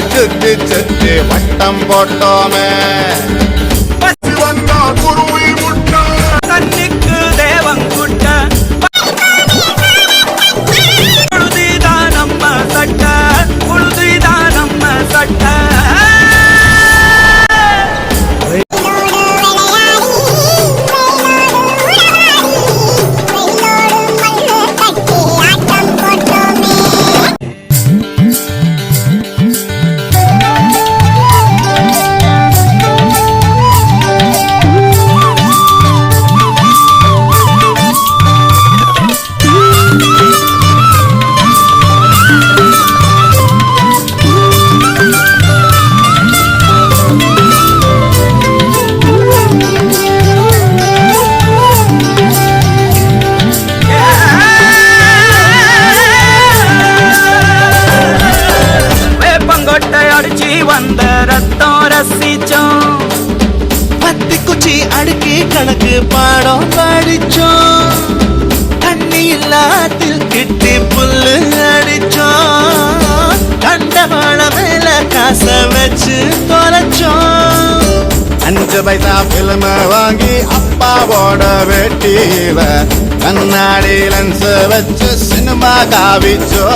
சுத்தி சுத்தி வட்டம் போட்டோமே. கணக்கு பாடம் படிச்சோம். தண்ணி இல்லாத்தில் கிட்டி புல்லு அடிச்சோம். கண்ட வாழ மேல காச வச்சு தொலைச்சோம். அஞ்சு பைசா பிலிம வாங்கி அப்பாவோட வெட்டியில கண்ணாடி லென்ஸ் வச்சு சினிமா காவிச்சோ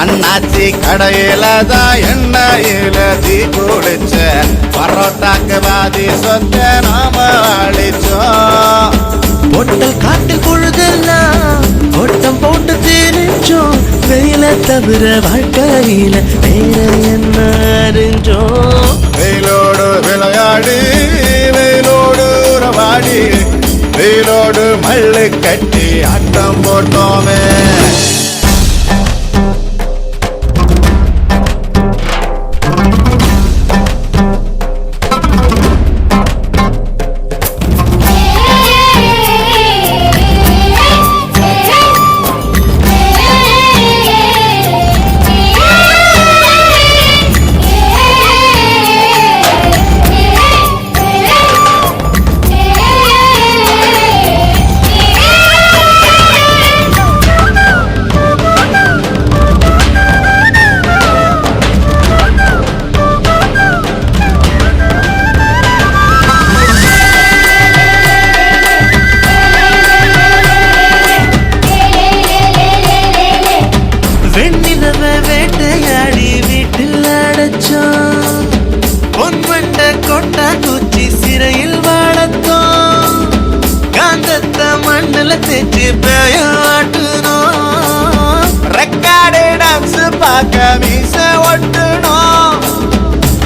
அண்ணாச்சி கடையில தான் எண்ணெயில தீ குடிச்ச பாதி சொத்த நாம அழிச்சோம். பொட்டல் காட்டில் பொழுதெல்லாம் ஓட்டம் போட்டு தெரிஞ்சோம் வெயில தவிர வாழ்க்கையில வேற என்ன அறிஞ்சோம்? வெயிலோடு விளையாடி வெயிலோடு உறவாடி வெயிலோடு மல்லு கட்டி ஆட்டம் போட்டோமே. டான்ஸ் பார்க்க மீச ஒட்டணும்.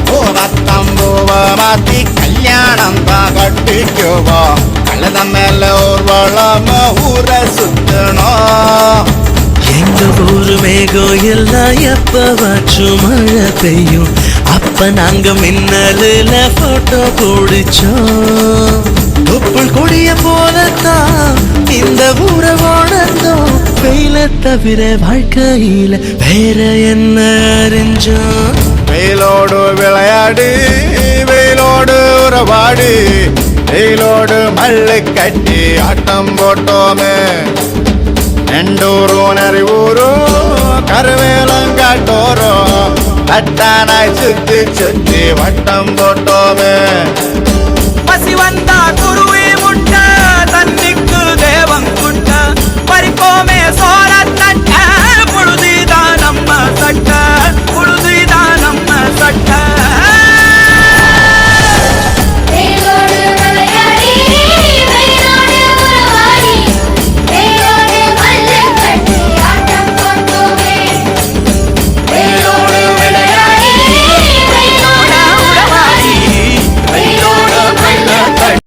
பூவத்தம் பூவ மாத்தி கல்யாணம் தான் கட்டிக்குவோம் கழுத மேல ஊர்வலம் ஊரை சுத்தணும். எங்க ஊரு மேகம் எல்லாம் எப்பவாச்சும் மழை பெய்யும்? அப்ப நாங்க மின்னலுல போட்டோ பிடிச்சோம். தொப்புள் கொடிய போலத்தான் இந்த ஊரை உணர்ந்தோம் ஒன்னு தவிர வாழ்க்கையில வேற என்ன அறிஞ்சோ வெயிலோடு விளையாடு வெயிலோடு உறவாடு வெயிலோடு மல்லு கட்டி ஆட்டம் போட்டோமே. நெண்டூரும் நரிவூரும் கருவேலம் காட்டோரும் பட்டானாய் சுத்தி சுத்தி வட்டம் போட்டோமே. பசி வந்தா குருவி முட்டா தண்ணி